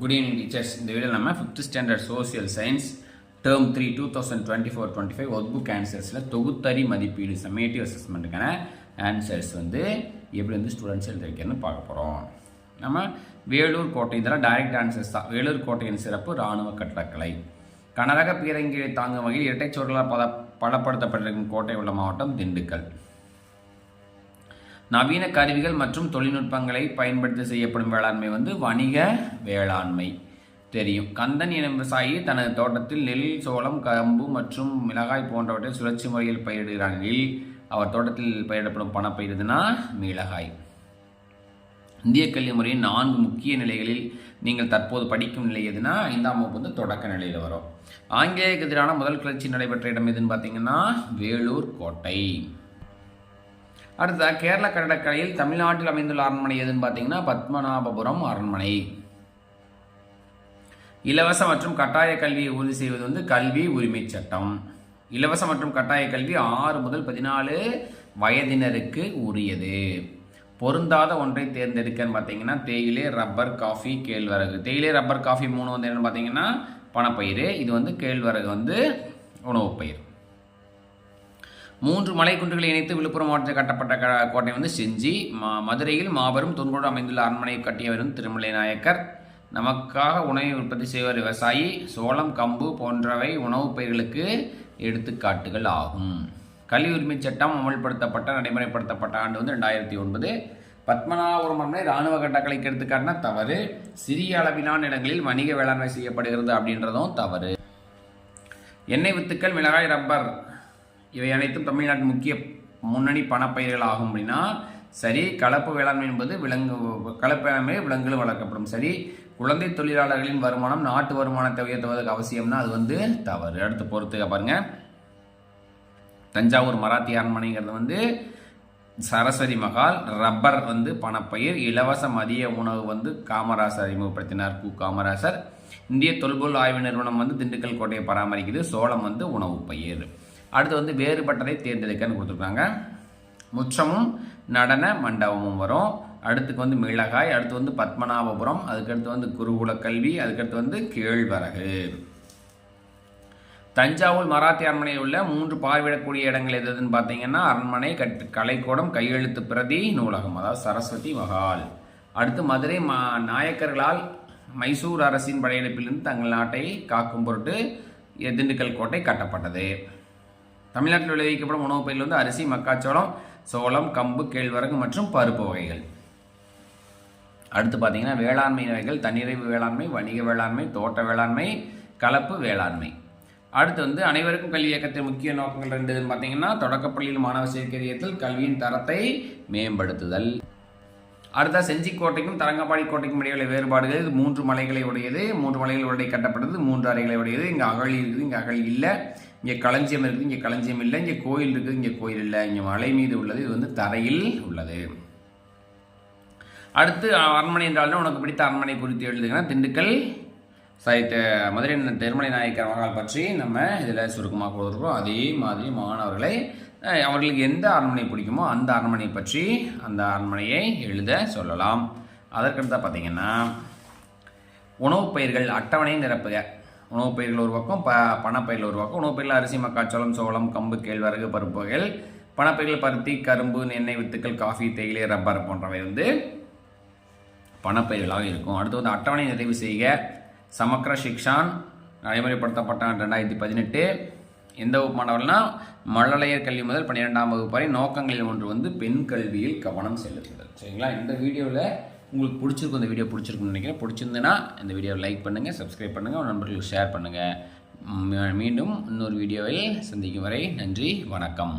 Good evening teachers இந்த video நம்ம fifth standard social science term three two thousand twenty four twenty five workbook ஆன்சர்ஸில் தொகுத்தறி மதிப்பீடு summative அசஸ்மெண்ட்டுக்கான answers வந்து எப்படி வந்து ஸ்டூடெண்ட்ஸ் எழுத பார்க்க போகிறோம் நம்ம வேலூர் கோட்டை இதெல்லாம் டைரக்ட் ஆன்சர்ஸ் தான். வேலூர் கோட்டையின் சிறப்பு இராணுவ கட்டடக்கலை கனரக பீரங்கியை தாங்கும் வகையில் இரட்டை சுவர்களால் பத பலப்படுத்தப்பட்டிருக்கும் கோட்டை உள்ள மாவட்டம் திண்டுக்கல். நவீன கருவிகள் மற்றும் தொழில்நுட்பங்களை பயன்படுத்தி செய்யப்படும் வேளாண்மை வந்து வணிக வேளாண்மை. தெரியும். கந்தன் எனும் விவசாயி தனது தோட்டத்தில் நெல் சோளம் கம்பு மற்றும் மிளகாய் போன்றவற்றை சுழற்சி முறையில் பயிரிடுகிறார். எனில் அவர் தோட்டத்தில் பயிரிடப்படும் பணப்பயிர் எதுனா மிளகாய். இந்திய கல்வி முறையின் நான்கு முக்கிய நிலைகளில் நீங்கள் தற்போது படிக்கும் நிலை எதுனா ஐந்தாம் வகுப்பு வந்து தொடக்க நிலையில் வரும். ஆங்கிலேயருக்கு எதிரான முதல் கிளர்ச்சி நடைபெற்ற இடம் எதுன்னு பார்த்தீங்கன்னா வேலூர் கோட்டை. அடுத்த கேரள கடற்கரையில் தமிழ்நாட்டில் அமைந்துள்ள அரண்மனை எதுன்னு பார்த்தீங்கன்னா பத்மநாபபுரம் அரண்மனை. இலவச மற்றும் கட்டாய கல்வியை உறுதி செய்வது வந்து கல்வி உரிமை சட்டம். இலவச மற்றும் கட்டாய கல்வி ஆறு முதல் பதினாலு வயதினருக்கு உரியது. பொருந்தாத ஒன்றை தேர்ந்தெடுக்கன்னு பார்த்தீங்கன்னா தேயிலை ரப்பர் காஃபி கேழ்வரகு. தேயிலை ரப்பர் காஃபி மூணு வந்து என்னன்னு பார்த்தீங்கன்னா பணப்பயிர் இது வந்து கேழ்வரகு வந்து உணவுப்பயிர் மூன்று மலைக்குன்றுகளை இணைத்து விழுப்புரம் மாவட்டத்தில் கட்டப்பட்ட கோட்டை வந்து செஞ்சி மா மதுரையில் மாபெரும் தொன்கோடு அமைந்துள்ள அரண்மனை கட்டியவரும் திருமலை நாயக்கர். நமக்காக உணவை உற்பத்தி செய்வர் விவசாயி சோளம் கம்பு போன்றவை உணவுப் பயிர்களுக்கு எடுத்துக்காட்டுகள் ஆகும். கல்வி உரிமை சட்டம் அமல்படுத்தப்பட்ட நடைமுறைப்படுத்தப்பட்ட ஆண்டு வந்து ரெண்டாயிரத்தி ஒன்பது. பத்மநாபபுரம் அரண்மனை இராணுவ கட்டக்கலைக்கு எடுத்துக்காட்டினா தவறு. சிறிய அளவிலான இடங்களில் வணிக வேளாண்மை செய்யப்படுகிறது அப்படின்றதும் தவறு. எண்ணெய் வித்துக்கள் மிளகாய் ரப்பர் இவை அனைத்தும் தமிழ்நாட்டின் முக்கிய முன்னணி பணப்பயிர்கள் ஆகும் அப்படின்னா சரி கலப்பு வேளாண்மை என்பது விலங்கு கலப்பு வேளாண்மை விலங்குகள் வளர்க்கப்படும். சரி குழந்தை தொழிலாளர்களின் வருமானம் நாட்டு வருமானத்தை உயர்த்துவதற்கு அவசியம்னா அது வந்து தவறு. அடுத்து பொறுத்து பாருங்க. தஞ்சாவூர் மராத்தி அரண்மனைங்கிறது வந்து சரஸ்வதி மகால் ரப்பர் வந்து பணப்பயிர் இலவச மதிய உணவு வந்து காமராசர் அறிமுகப்படுத்தினார் கு. காமராசர். இந்திய தொல்பொருள் ஆய்வு நிறுவனம் வந்து திண்டுக்கல் கோட்டையை பராமரிக்குது. சோளம் வந்து உணவு பயிர். அடுத்து வந்து வேறுபட்டதை தேர்ந்தெடுக்கன்னு கொடுத்துருக்காங்க. முற்றமும் நடன மண்டபமும் வரும். அடுத்துக்கு வந்து மிளகாய் அடுத்து வந்து பத்மநாபபுரம் அதுக்கடுத்து வந்து குருகுல கல்வி அதுக்கடுத்து வந்து கேழ்வரகு. தஞ்சாவூர் மராத்தி அரண்மனையில் உள்ள மூன்று பார்வையிடக்கூடிய இடங்கள் எதுன்னு பார்த்தீங்கன்னா அரண்மனை கட்டு கலைக்கூடம் கையெழுத்து பிரதி நூலகம் அதாவது சரஸ்வதி மகால் அடுத்து மதுரை மா நாயக்கர்களால் மைசூர் அரசின் படையெடுப்பிலிருந்து தங்கள் நாட்டை காக்கும் பொருட்டு திண்டுக்கல் கோட்டை கட்டப்பட்டது. தமிழ்நாட்டில் விளைவிக்கப்படும் உணவுப் பயிர்கள் வந்து அரிசி மக்காச்சோளம் சோளம் கம்பு கேழ்வரகு மற்றும் பருப்பு வகைகள். அடுத்து பார்த்தீங்கன்னா வேளாண்மை வகைகள் தன்னிறைவு வேளாண்மை வணிக வேளாண்மை தோட்ட வேளாண்மை கலப்பு வேளாண்மை. அடுத்து வந்து அனைவருக்கும் கல்வி இயக்கத்தின் முக்கிய நோக்கங்கள் ரெண்டு பார்த்தீங்கன்னா தொடக்கப்பள்ளியில் மாணவ சேர்க்கை கல்வியின் தரத்தை மேம்படுத்துதல். அடுத்த செஞ்சிக்கோட்டைக்கும் தரங்கம்பாடி கோட்டைக்கும் இடையில வேறுபாடுகள். இது மூன்று மலைகளை உடையது. மூன்று மலைகள் உடைய கட்டப்பட்டது. மூன்று அறைகளை உடையது. இங்கே அகழி இருக்குது. இங்கே அகழி இல்லை. இங்கே களஞ்சியம் இருக்குது. இங்கே களஞ்சியம் இல்லை. இங்கே கோயில் இருக்குது. இங்கே கோயில் இல்லை. இங்கே மலை மீது உள்ளது. இது வந்து தரையில் உள்ளது. அடுத்து அரண்மனை என்றாலும் உனக்கு பிடித்த அரண்மனை குறித்து எழுதுங்கன்னா திண்டுக்கல் சைட்டு மதுரை திருமலை நாயக்கர் அவர்கள் பற்றி நம்ம இதில் சுருக்கமாக கொடுத்துருக்கோம். அதே மாதிரி மாணவர்களை அவர்களுக்கு எந்த அரண்மனை பிடிக்குமோ அந்த அரண்மனை பற்றி அந்த அரண்மனையை எழுத சொல்லலாம். அதற்கடுத்த பார்த்தீங்கன்னா உணவுப் பயிர்கள் அட்டவணை நிரப்புக. உணவுப் பயிர்கள் ஒரு பக்கம் ப பணப்பயிர்கள் ஒரு பக்கம். உணவுப் பயிர்கள் அரிசி மக்காச்சோளம் சோளம் கம்பு கேழ்வரகு பருப்பு வகைகள். பணப்பயிர்கள் பருத்தி கரும்பு எண்ணெய் வித்துக்கள் காஃபி தேயிலை ரப்பர் போன்றவை வந்து பணப்பயிர்களாக இருக்கும். அடுத்து வந்து அட்டவணை நிறைவு செய்க. சமக்கர சிக்ஷான் நடைமுறைப்படுத்தப்பட்டான் ரெண்டாயிரத்தி பதினெட்டு. எந்த வகுப்பு மாணவர்கள்னா மழலையர் கல்வி முதல் பன்னிரெண்டாம் வகுப்பு வரை நோக்கங்களில் ஒன்று வந்து பெண் கல்வியில் கவனம் செலுத்துதல். சரிங்களா? இந்த வீடியோவில் உங்களுக்கு பிடிச்சிருக்கும் இந்த வீடியோ பிடிச்சிருக்குன்னு நினைக்கிறேன். பிடிச்சிருந்துன்னா இந்த வீடியோவை லைக் பண்ணுங்கள் சப்ஸ்கிரைப் பண்ணுங்கள் உங்கள் நண்பர்களுக்கு ஷேர் பண்ணுங்கள் மீண்டும் இன்னொரு வீடியோவில் சந்திக்கும் வரை நன்றி வணக்கம்.